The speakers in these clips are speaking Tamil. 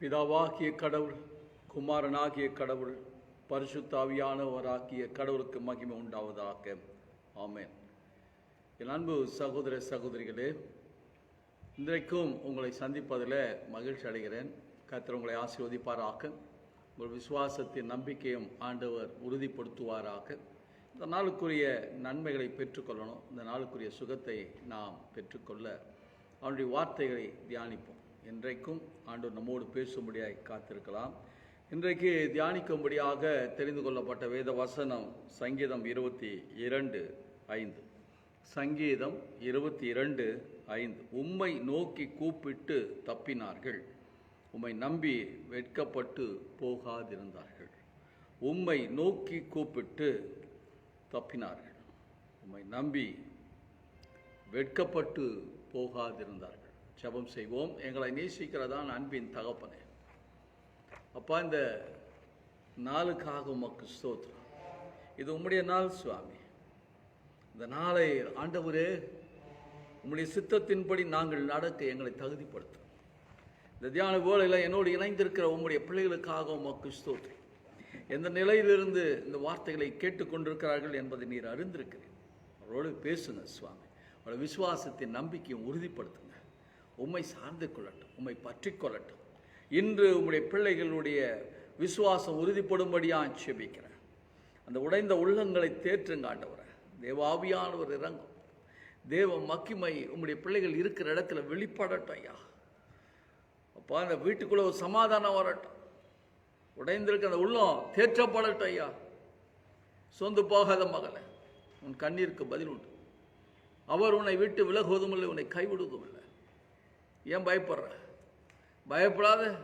பிதாவாகிய கடவுள் குமாரனாகிய கடவுள் பரிசுத்தாவியானவராகிய கடவுளுக்கு மகிமை உண்டாவதாக. ஆமேன். என் அன்பு சகோதர சகோதரிகளே இன்றைக்கும் உங்களை சந்திப்பதில் மகிழ்ச்சி அடைகிறேன். கத்தர் உங்களை ஆசீர்வதிப்பாராக. உங்கள் விசுவாசத்தின் நம்பிக்கையும் ஆண்டவர் உறுதிப்படுத்துவாராக. இந்த நாளுக்குரிய நன்மைகளை பெற்றுக்கொள்ளணும். இந்த நாளுக்குரிய சுகத்தை நாம் பெற்றுக்கொள்ள அவனுடைய வார்த்தைகளை தியானிப்போம். என்றைக்கும் ஆண்டு நம்மோடு பேசும்படியாய் காத்திருக்கலாம். இன்றைக்கு தியானிக்கும்படியாக தெரிந்து கொள்ளப்பட்ட வேத வசனம் சங்கீதம் இருபத்தி இரண்டு ஐந்து. சங்கீதம் இருபத்தி இரண்டு ஐந்து. உம்மை நோக்கி கூப்பிட்டு தப்பினார்கள். உம்மை நம்பி வெட்கப்பட்டு போகாதிருந்தார்கள். உம்மை நோக்கி கூப்பிட்டு தப்பினார்கள். உம்மை நம்பி வெட்கப்பட்டு போகாதிருந்தார்கள். ஜபம் செய்வோம். எங்களை நேசிக்கிறதான் அன்பின் தகப்பனே. அப்பா இந்த நாளுக்காக உமக்கு ஸ்தோத்திரம். இது உம்முடைய நாள் சுவாமி. இந்த நாளை ஆண்டவரே உம்முடைய சித்தத்தின்படி நாங்கள் நடக்க எங்களை தகுதிப்படுத்தும். இந்த தியான வேளையில் என்னோடு இணைந்திருக்கிற உம்முடைய பிள்ளைகளுக்காக உமக்கு ஸ்தோத்திரம். எந்த நிலையிலிருந்து இந்த வார்த்தைகளை கேட்டுக்கொண்டிருக்கிறார்கள் என்பதை நீர் அறிந்திருக்கிறேன் அவரோடு பேசுங்க சுவாமி. அவரோட விசுவாசத்தின் நம்பிக்கையும் உறுதிப்படுத்துங்க. உம்மை சார்ந்து கொள்ளட்டும் உம்மை பற்றி கொள்ளட்டும். இன்று உம்முடைய பிள்ளைகளுடைய விசுவாசம் உறுதிப்படும்படியாக செபிக்கிறேன். அந்த உடைந்த உள்ளங்களை தேற்றுங்க ஆண்டவரை தேவாவியானவர் இறங்கும். தேவ மக்கிமை உம்முடைய பிள்ளைகள் இருக்கிற இடத்துல வெளிப்படட்டும் ஐயா. அப்போ அந்த வீட்டுக்குள்ளே ஒரு சமாதானம் வரட்டும். உடைந்திருக்க அந்த உள்ளம் தேற்றப்படட்டும் ஐயா. சொந்து போகாத மகளை உன் கண்ணீருக்கு பதில் உண்டு. அவர் உன்னை விட்டு விலகுவதும் இல்லை உன்னை கைவிடுவதும் இல்லை. ஏன் பயப்படுற? பயப்படாத.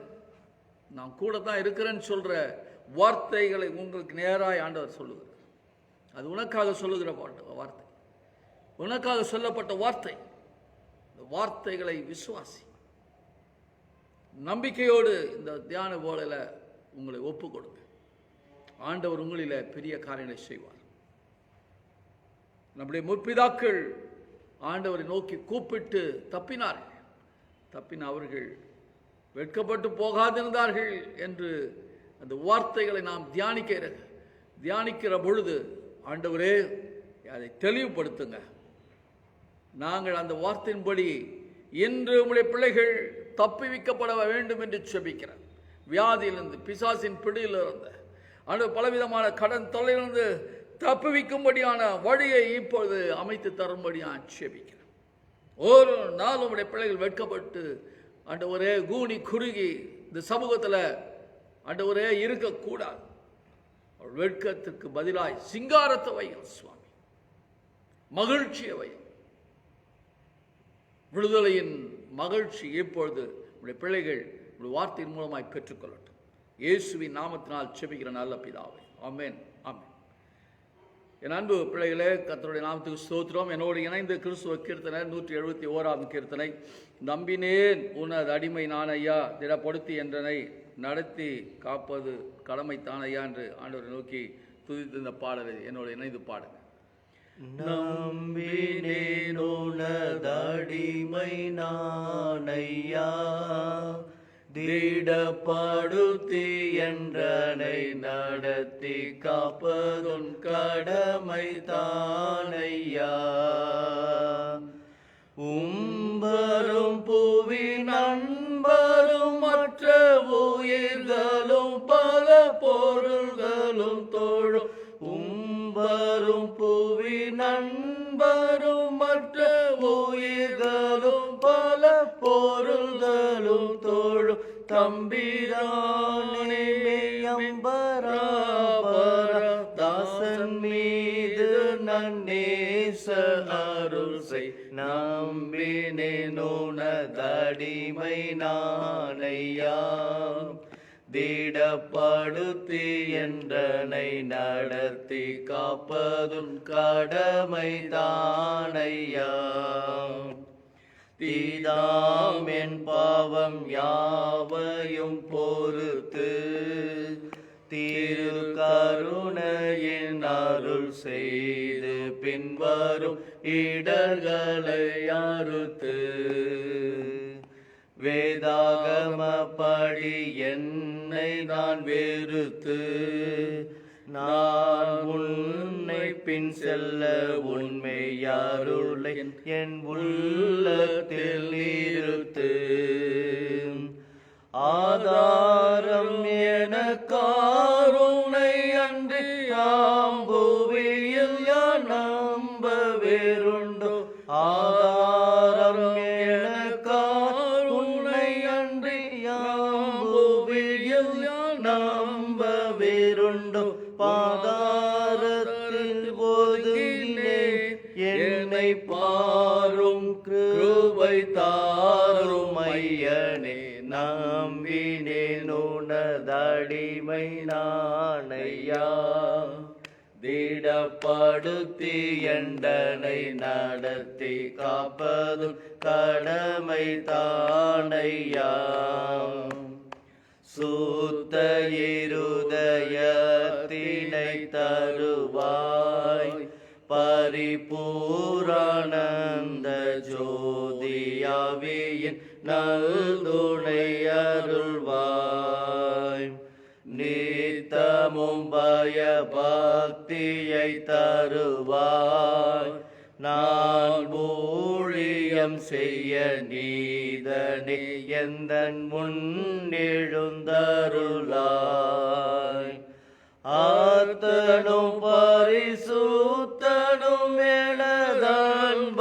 நான் கூட தான் இருக்கிறேன்னு சொல்கிற வார்த்தைகளை உங்களுக்கு நேராக ஆண்டவர் சொல்லுகிறார். அது உனக்காக சொல்லுகிற வார்த்தை உனக்காக சொல்லப்பட்ட வார்த்தை. இந்த வார்த்தைகளை விசுவாசி. நம்பிக்கையோடு இந்த தியான போலையில் உங்களை ஒப்பு கொடுங்க. ஆண்டவர் உங்களில் பெரிய காரியங்களை செய்வார். நம்முடைய முற்பிதாக்கள் ஆண்டவரை நோக்கி கூப்பிட்டு தப்பினார்கள். தப்பின அவர்கள் வெட்கப்பட்டு போகாதிருந்தார்கள் என்று அந்த வார்த்தைகளை நாம் தியானிக்கிற தியானிக்கிற பொழுது ஆண்டவரே அதை தெளிவுபடுத்துங்க. நாங்கள் அந்த வார்த்தையின்படி இன்று உங்களுடைய பிள்ளைகள் தப்பிவிக்கப்பட வேண்டும் என்று செபிக்கிறேன் வியாதியிலிருந்து பிசாசின் பிடியிலிருந்து அன்று பலவிதமான கடன் தொல்லையிலிருந்து தப்புவிக்கும்படியான வழியை இப்பொழுது அமைத்து தரும்படியாக செபிக்கிறேன் ஒரு நாள் உடைய பிள்ளைகள் வெட்கப்பட்டு ஆண்டு ஒரே கூனி குறுகி இந்த சமூகத்தில் ஆண்டு ஒரே இருக்கக்கூடாது. அவள் வெட்கத்துக்கு பதிலாய் சிங்காரத்தை வையும் சுவாமி. மகிழ்ச்சியை வையும் விடுதலையின் மகிழ்ச்சி இப்பொழுது உடைய பிள்ளைகள் உங்களுடைய வார்த்தையின் மூலமாய் பெற்றுக்கொள்ளட்டும். இயேசுவின் நாமத்தினால் செபிக்கிற நல்ல பிதாவை. ஆமேன். என் அன்பு பிள்ளைகளே கத்தருடைய நாமத்துக்கு ஸ்தோத்திரம். என்னோடு இணைந்து கிறிஸ்துவ கீர்த்தனை நூற்றி எழுபத்தி ஓராம் கீர்த்தனை. நம்பினேன் உனது அடிமை நானையா திடப்படுத்தி என்றனை நடத்தி காப்பது கடமை தானையா என்று ஆண்டவரை நோக்கி துதித்து இந்த பாடலை என்னோடு இணைந்து பாடுங்க. நம்பினேனுனதடிமை நானையா தீடப்படுத்தி என்றனை நடத்தி காப்பதுன் கடமை தானையா உம்பரும் புவி நண்பரும் மற்ற உயிர்களும் பல பொருள்களும் தோழும். உம்பரும் புவி நண்பரும் மற்ற உயிர்களும் பல பொருள்களும் தோழும். தம்பிரானே அம்பராபர தாசன் மீது நன்னேச அருள் செய் நம்பினேனோனதடிமை நானையா. திடப்படுத்தி என்றனை நடத்தி காப்பதும் கடமை தானையா தீதாம் என் பாவம் யாவையும் பொறுத்து திரு கருணையின் அருள் செய்து பின்வரும் இடர்களை அறுத்து வேதாகமப்படி என்னை நான் வெறுத்து நான் உன் பின் செல்ல உண்மை யாருளை என் உள்ளத்தில் நிறுத்து. ஆதாரம் என எனக்காருணை அன்று ஆம்புவியில் யான் நம்ப வேறுண்டோ. ஆ படுத்தி எண்டனை நடத்தி காப்பதும் கடமை தானையா. சூத்த இருதயத்தினை தருவாய். பரிபூரானந்த ஜோதியாவியின் நல்துணை அருள்வாய். நித்தமும் பய பக்தியை தருவாய். நான் ஊழியம் செய்ய நீதனே எந்த முன்னெழுந்தருளாய். ஆர்த்தனும் பரிசூத்தனும் எனதன்பனும்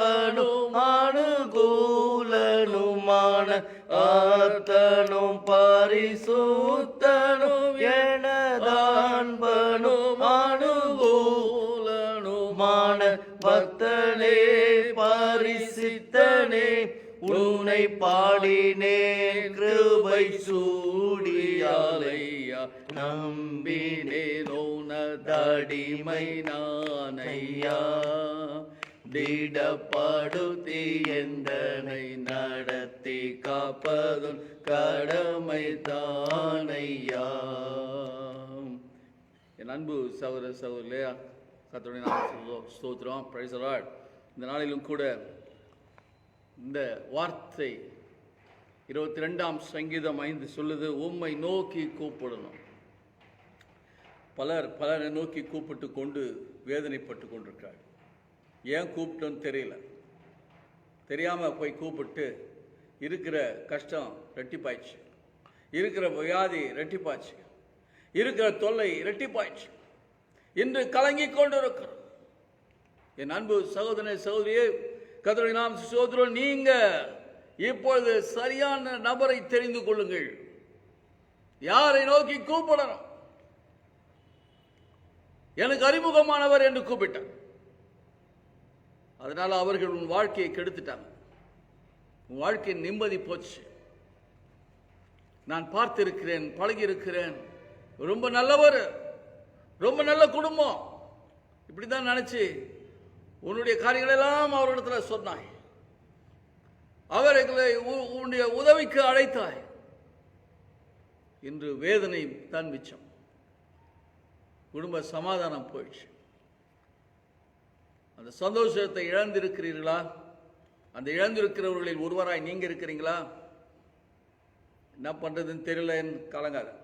அனுகூலனுமான ஆர்த்தனும் பரிசு உன்னை பாடினேன். கிருபை சூடியாலையா. நம்பினேனோனதடிமை நானையா. திடப்படுத்தி எந்தனை நடத்தி காப்பதும் கடமை தானையா. என் அன்பு சௌர சௌர்லையா கத்தோடைய நாம் ஸ்தோத்திரம். பிரைஸ் இந்த நாளிலும் கூட இந்த வார்த்தை இருபத்தி ரெண்டாம் சங்கீதம் ஐந்து சொல்லுது உம்மை நோக்கி கூப்பிடணும். பலர் பலரை நோக்கி கூப்பிட்டு கொண்டு வேதனைப்பட்டு கொண்டிருக்கிறார். ஏன் கூப்பிட்டோன்னு தெரியல. தெரியாமல் போய் கூப்பிட்டு இருக்கிற கஷ்டம் ரெட்டிப்பாயிடுச்சு. இருக்கிற வியாதி ரெட்டிப்பாச்சு. இருக்கிற தொல்லை ரெட்டிப்பாயிடுச்சு. இன்று கலங்கி கொண்டு இருக்கிறோம் என் அன்பு சகோதரனை சகோதரியே கதரை நாம் சகோதரன் நீங்க இப்பொழுது சரியான நபரை தெரிந்து கொள்ளுங்கள். யாரை நோக்கி கூப்பிடணும்? எனக்கு அறிமுகமானவர் என்று கூப்பிட்டார். அதனால் அவர்கள் உன் வாழ்க்கையை கெடுத்துட்டாங்க. உன் வாழ்க்கையின் நிம்மதி போச்சு. நான் பார்த்திருக்கிறேன் பழகியிருக்கிறேன். ரொம்ப நல்லவர் ரொம்ப நல்ல குடும்பம். இப்படி தான் நினச்சி உன்னுடைய காரியங்களெல்லாம் அவரிடத்தில் சொன்னாய். அவர்களை உ- உன்னுடைய உதவிக்கு அழைத்தாய். இன்று வேதனை தான் மிச்சம். குடும்ப சமாதானம் போயிடுச்சு. அந்த சந்தோஷத்தை இழந்திருக்கிறீர்களா? அந்த இழந்திருக்கிறவர்களில் ஒருவராய் நீங்க இருக்கிறீங்களா? என்ன பண்றதுன்னு தெரியல கலங்காத.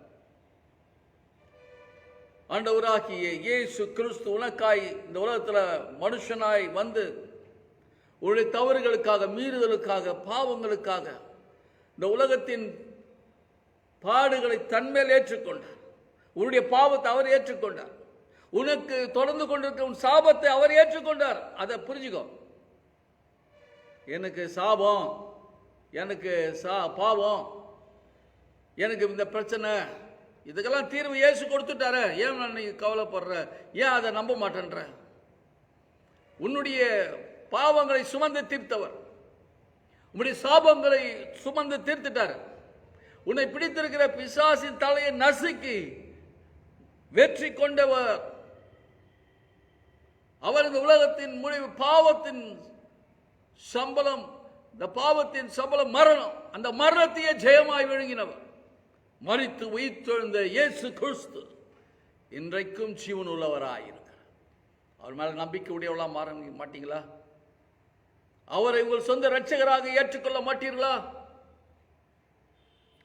ஆண்டவராகிய இயேசு கிறிஸ்து உனக்காய் இந்த உலகத்தில் மனுஷனாய் வந்து உன்னுடைய தவறுகளுக்காக மீறுதலுக்காக பாவங்களுக்காக இந்த உலகத்தின் பாடுகளை தன்மேல் ஏற்றுக்கொண்டார். உன்னுடைய பாவத்தை அவர் ஏற்றுக்கொண்டார். உனக்கு தொடர்ந்து கொண்டிருக்க உன் சாபத்தை அவர் ஏற்றுக்கொண்டார். அதை புரிஞ்சுக்கோ. எனக்கு சாபம் எனக்கு சா பாவம் எனக்கு இந்த பிரச்சனை இதுக்கெல்லாம் தீர்வு இயேசு கொடுத்துட்டாரு. ஏன் நான் நீ கவலைப்படுற? ஏன் அதை நம்ப மாட்டேன்ற? உன்னுடைய பாவங்களை சுமந்து தீர்த்தவர். உன்னுடைய சாபங்களை சுமந்து தீர்த்துட்டார். உன்னை பிடித்திருக்கிற பிசாசின் தலையை நசுக்கி வெற்றி கொண்டவர். அவர் இந்த உலகத்தின் முடிவு பாவத்தின் சம்பளம் இந்த பாவத்தின் சம்பளம் மரணம். அந்த மரணத்தையே ஜெயமாய் விழுங்கினவர். மறித்து உயிர்த்தெழுந்த இயேசு கிறிஸ்து இன்றைக்கும் ஜீவன் உள்ளவராயிருக்கிறார் அவர் மேலே நம்பிக்கை உடையவளாக மாற மாட்டீங்களா? அவரை உங்கள் சொந்த ரட்சகராக ஏற்றுக்கொள்ள மாட்டீர்களா?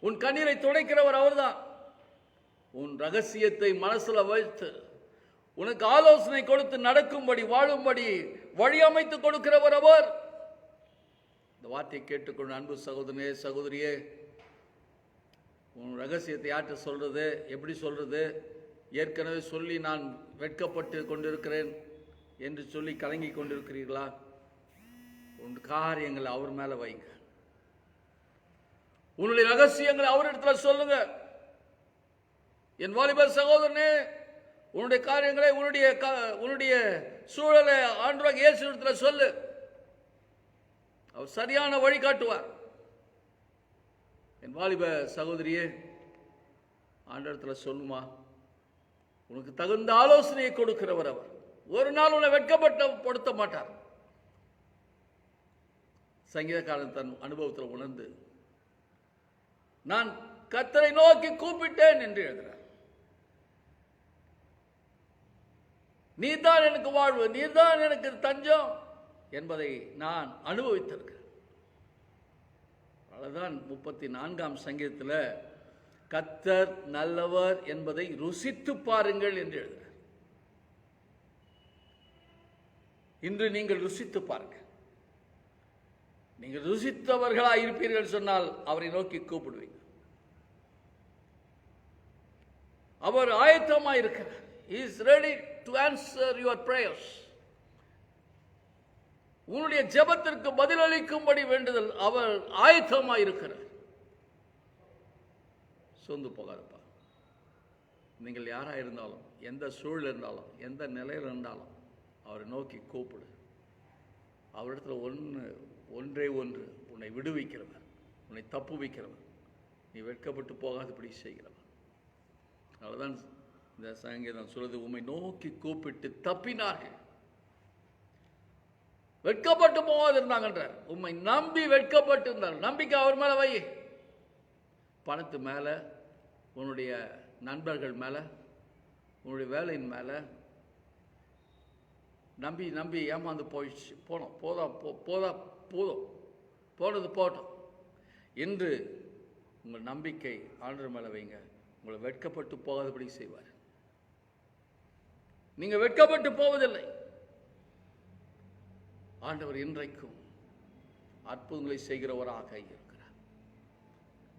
உன் கண்ணீரை துடைக்கிறவர் அவர்தான். உன் ரகசியத்தை மனசில் வைத்து உனக்கு ஆலோசனை கொடுத்து நடக்கும்படி வாழும்படி வழி அமைத்து கொடுக்கிறவர் அவர். இந்த வார்த்தையை கேட்டுக்கொண்டு அன்பு சகோதரனே சகோதரியே. உன் ரகசியத்தை யார்கிட்ட சொல்கிறது எப்படி சொல்கிறது ஏற்கனவே சொல்லி நான் வெட்கப்பட்டு கொண்டிருக்கிறேன் என்று சொல்லி கலங்கி கொண்டிருக்கிறீர்களா? உன் காரியங்களை அவர் மேலே வைங்க. உன்னுடைய ரகசியங்களை அவரிடத்துல சொல்லுங்க. என் வாலிபர் சகோதரனே உன்னுடைய காரியங்களை உன்னுடைய உன்னுடைய சூழலை ஆண்டவராக இயேசு இடத்துல சொல்லு. அவர் சரியான வழி காட்டுவார். என் வாலிப சகோதரியே ஆண்டவரத்தில் சொல்லுமா? உனக்கு தகுந்த ஆலோசனையை கொடுக்கிறவர் அவர். ஒரு நாள் உன்னை வெட்கப்பட்ட படுத்த மாட்டார். சங்கீதக்காரன் தன் அனுபவத்தில் உணர்ந்து நான் கத்தரை நோக்கி கூப்பிட்டேன் என்று எழுதுகிறார் நீதான் எனக்கு வாழ்வு நீதான் எனக்கு தஞ்சம் என்பதை நான் அனுபவித்திருக்கிறேன். அதுதான் முப்பத்தி நான்காம் சங்கீதத்தில் கத்தர் நல்லவர் என்பதை ருசித்து பாருங்கள் என்று எழுதுகிறார் இன்று நீங்கள் ருசித்து பாருங்கள் நீங்கள் ருசித்தவர்களாக இருப்பீர்கள் சொன்னால் அவரை நோக்கி கூப்பிடுவீங்க. அவர் ஆயத்தமாக இருக்கிறார் is ready to answer your prayers உன்னுடைய ஜெபத்திற்கு பதிலளிக்கும்படி வேண்டுதல் அவர் ஆயத்தமாக இருக்கிறார் சொந்து போகாதப்பா. நீங்கள் யாராக இருந்தாலும் எந்த சூழல் இருந்தாலும் எந்த நிலையில் இருந்தாலும் அவரை நோக்கி கூப்பிடு. அவரிடத்தில் ஒன்று ஒன்றே ஒன்று உன்னை விடுவிக்கிறவர் உன்னை தப்பு வைக்கிறவர். நீ வெட்கப்பட்டு போகாதபடி செய்கிறவர். அதுதான் இந்த சங்கீதம் சொல்வது உம்மை நோக்கி கூப்பிட்டு தப்பினார்கள். வெட்கப்பட்டு போகாது இருந்தாங்கன்றார் உம்மை நம்பி வெட்கப்பட்டு இருந்தார். நம்பிக்கை அவர் மேலே வை. பணத்து மேலே உன்னுடைய நண்பர்கள் மேலே உன்னுடைய வேலையின் மேலே நம்பி நம்பி ஏமாந்து போயிடுச்சு. போனோம். போதா போ போதா போதும். போனது போட்டோம். என்று உங்கள் நம்பிக்கை ஆண்டவர் மேலே வைங்க. உங்களை வெட்கப்பட்டு போகாதபடி செய்வார். நீங்கள் வெட்கப்பட்டு போவதில்லை. ஆண்டவர் இன்றைக்கும் அற்புதங்களை செய்கிறவராக இருக்கிறார்.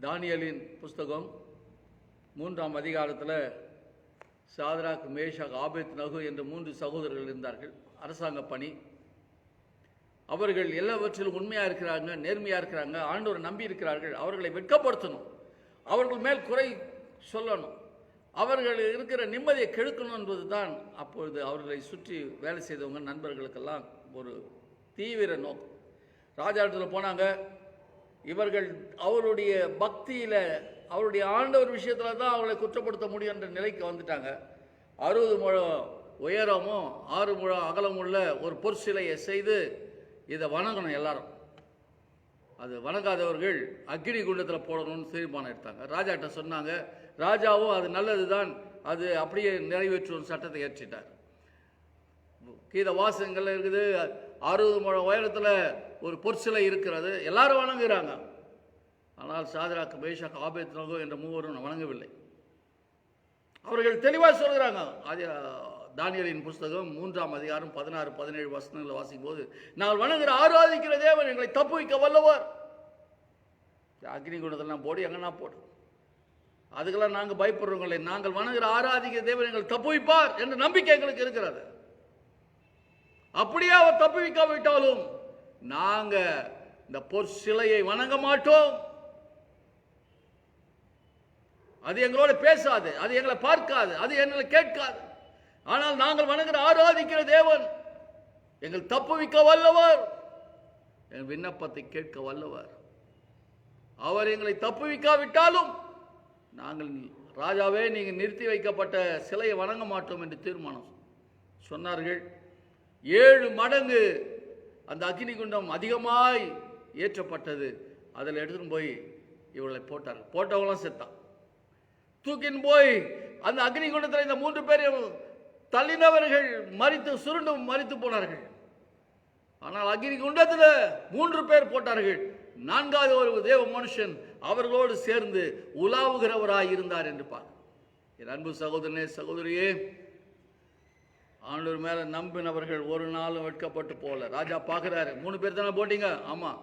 தானியலின் புஸ்தகம் மூன்றாம் அதிகாரத்தில் சாதராக் மேஷாக் ஆபேத் நகு என்ற மூன்று சகோதரர்கள் இருந்தார்கள். அரசாங்க பணி. அவர்கள் எல்லாவற்றிலும் உண்மையாக இருக்கிறாங்க நேர்மையாக இருக்கிறாங்க ஆண்டவரை நம்பி இருக்கிறார்கள் அவர்களை வெட்கப்படுத்தணும் அவர்கள் மேல் குறை சொல்லணும் அவர்கள் இருக்கிற நிம்மதியை கெடுக்கணும் என்பது தான் அப்பொழுது அவர்களை சுற்றி வேலை செய்தவங்க நண்பர்களுக்கெல்லாம் ஒரு தீவிர நோக்கம். ராஜாட்டத்தில் போனாங்க. இவர்கள் அவருடைய பக்தியில் அவருடைய ஆண்டவர் விஷயத்தில் தான் அவங்களை குற்றப்படுத்த முடியும் என்ற நிலைக்கு வந்துட்டாங்க. அறுபது முழம் உயரமும் ஆறு முழம் அகலமுள்ள ஒரு பொற்சிலையை செய்து இதை வணங்கணும் எல்லாரும். அது வணங்காதவர்கள் அக்னி குண்டத்தில் போடணும்னு தீர்மானம் எடுத்தாங்க. ராஜாட்ட சொன்னாங்க ராஜாவும் அது நல்லது தான் அது அப்படியே நிறைவேற்றும் சட்டத்தை ஏற்றிட்டார். கீத வாசகங்கள்ல இருக்குது அறுபது முழம் உயரத்தில் ஒரு பொற்சிலை இருக்கிறது. எல்லாரும் வணங்குகிறாங்க ஆனால் சாதராக்கு மேஷாக் ஆபேத் நகோ என்ற மூவரும் வணங்கவில்லை. அவர்கள் தெளிவாக சொல்கிறாங்க அது தானியலின் புஸ்தகம் மூன்றாம் அதிகாரம் பதினாறு பதினேழு வசனங்களை வாசிக்கும் போது நாங்கள் வணங்குகிற ஆராதிக்கிற தேவன் எங்களை தப்பு வைக்க வல்லவர் அக்னி குண்டத்தெல்லாம் போடு எங்கன்னா போடு. அதுக்கெல்லாம் நாங்கள் பயப்படுறோங்களே நாங்கள் வணங்குகிற ஆராதிக்கிற தேவன் எங்களை தப்பு வைப்பார் என்ற நம்பிக்கை எங்களுக்கு இருக்கிறது. அப்படியே அவர் தப்பு வைக்காவிட்டாலும் நாங்க இந்த பொற் சிலையை வணங்க மாட்டோம். அது எங்களோட பேசாது அது எங்களை பார்க்காது அது எங்களை கேட்காது. ஆனால் நாங்கள் வணங்குகிற ஆராதிக்கிற தேவன் எங்கள் தப்புவிக்க வல்லவர். என் விண்ணப்பத்தை கேட்க வல்லவர். அவர் எங்களை தப்புவிக்காவிட்டாலும் நாங்கள் ராஜாவே நீங்கள் நிறுத்தி வைக்கப்பட்ட சிலையை வணங்க மாட்டோம் என்று தீர்மானம் சொன்னார்கள். ஏழு மடங்கு அந்த அக்னி குண்டம் அதிகமாய் ஏற்றப்பட்டது. அதில் எடுத்துன்னு போய் இவளை போட்டார் போட்டவங்களாம் செத்தான். தூக்கின்னு போய் அந்த அக்னி குண்டத்தில் இந்த மூன்று பேரையும் தள்ளினவர்கள் மறித்து சுருண்டு மறித்து போனார்கள். ஆனால் அக்னி குண்டத்தில் மூன்று பேர் போட்டார்கள். நான்காவது ஒரு தேவ மனுஷன் அவர்களோடு சேர்ந்து உலாவுகிறவராய் இருந்தார் என்று பார்க்க என் அன்பு சகோதரனே சகோதரியே ஆண்டவர் மேலே நம்பினவர்கள் ஒரு நாளும் வெட்கப்பட்டு போகல ராஜா பார்க்குறாரு. மூணு பேர் தானே போட்டீங்க? ஆமாம்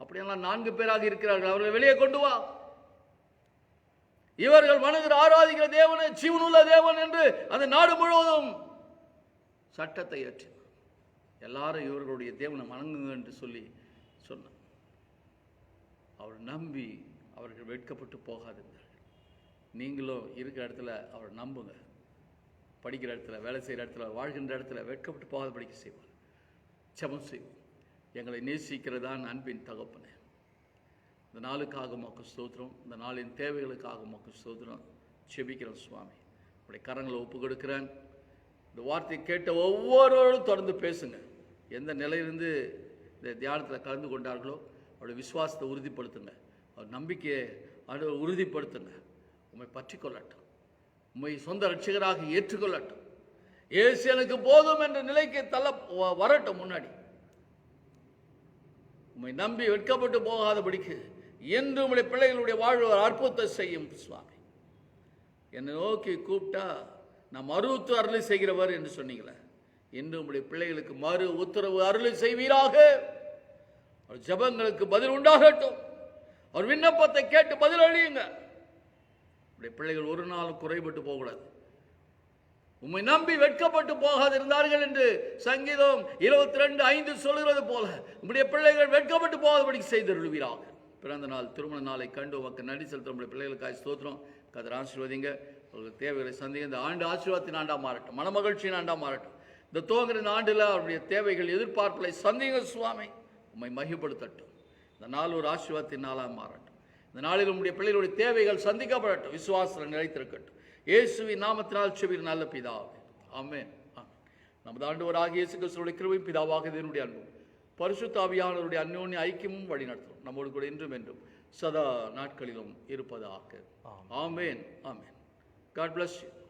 அப்படியெல்லாம் நான்கு பேராக இருக்கிறார்கள். அவர்களை வெளியே கொண்டு வா. இவர்கள் மனதில் ஆராதிக்கிற தேவனே ஜீவனுள்ள தேவன் என்று அந்த நாடு முழுவதும் சட்டத்தை ஏற்றினார். எல்லாரும் இவர்களுடைய தேவனை வணங்குங்க என்று சொல்லி சொன்னார். அவர் நம்பி அவர்கள் வெட்கப்பட்டு போகாதிருந்தார்கள். நீங்களும் இருக்கிற இடத்துல அவரை நம்புங்க. படிக்கிற இடத்துல வேலை செய்கிற இடத்துல வாழ்கின்ற இடத்துல வெட்கப்பட்டு போகாத படிக்க செய்வார். செபம் செய்வோம். எங்களை நேசிக்கிறதான் அன்பின் தகப்பனே. இந்த நாளுக்காக உமக்கு ஸ்தோத்திரம் இந்த நாளின் தேவைகளுக்காக உமக்கு ஸ்தோத்திரம். செபிக்கிறோம் சுவாமி. உடைய கரங்களை ஒப்பு கொடுக்குறேன். இந்த வார்த்தை கேட்ட ஒவ்வொருவரும் தொடர்ந்து பேசுங்க. எந்த நிலையிலிருந்து இந்த தியானத்தில் கலந்து கொண்டார்களோ அவருடைய விசுவாசத்தை உறுதிப்படுத்துங்க. அவர் நம்பிக்கையை அவர் உறுதிப்படுத்துங்க. உண்மை பற்றி கொள்ளட்டும். உண்மை சொந்த ரட்சகராக ஏற்றுக்கொள்ளட்டும். இயேசு எனக்கு போதும் என்ற நிலைக்கு தள்ள வ- வரட்டும் முன்னாடி. உண்மை நம்பி வெட்கப்பட்டு போகாதபடிக்கு என்று உங்களுடைய பிள்ளைகளுடைய வாழ்வு ஒரு அற்புதத்தை செய்யும் சுவாமி. என்னை நோக்கி கூப்பிட்டா நான் மறு உத்தரவு அருளை செய்கிறவர் என்று சொன்னீங்களே. இன்று உங்களுடைய பிள்ளைகளுக்கு மறு உத்தரவு அருளை செய்வீராக. அவர் ஜெபங்களுக்கு பதில் உண்டாகட்டும். அவர் விண்ணப்பத்தை கேட்டு பதில் அழியுங்க உடைய பிள்ளைகள் ஒரு நாளும் குறைபட்டு போகக்கூடாது. உம்மை நம்பி வெட்கப்பட்டு போகாதிருந்தார்கள் என்று சங்கீதம் இருபத்தி ரெண்டு ஐந்து சொல்கிறது போல உம்முடைய பிள்ளைகள் வெட்கப்பட்டு போகாதபடி செய்தருள்வீராக பிறந்த நாள் திருமண நாளை கண்டு உமக்கு நன்றி செலுத்த உம்முடைய பிள்ளைகளுக்காக ஸ்தோத்திரம். கதர் ஆசீர்வதிங்க. அவர்களுக்கு தேவைகளை சந்திங்க. இந்த ஆண்டு ஆசீர்வாதத்தின் ஆண்டா மாறட்டும். மனமகிழ்ச்சியின் ஆண்டா மாறட்டும். இந்த துவங்குற இந்த ஆண்டில் அவருடைய தேவைகள் எதிர்பார்ப்புகளை சந்திங்க சுவாமி. உம்மை மகிப்படுத்தட்டும் இந்த நாள் ஒரு ஆசீர்வாதத்தின் நாளாக மாறட்டும். இந்த நாளில் உம்முடைய பிள்ளைகளுடைய தேவைகள் சந்திக்கப்படட்டும். விசுவாசத்தில் நிலைத்திருக்கட்டும். இயேசுவின் நாமத்தினால் செவிர் நல்ல பிதாவே. ஆமென். நமது ஆண்டவராகிய இயேசு கிறிஸ்துவுடைய கிருபை பிதாவாக இதனுடைய அன்பும் பரிசுத்த ஆவியானவருடைய அந்யோன்ய ஐக்கியமும் வழிநடத்தும். நம்மோடு கூட இன்றும் என்றும் சதா நாட்களிலும் இருப்பதாக. ஆமென். ஆமென். God bless you.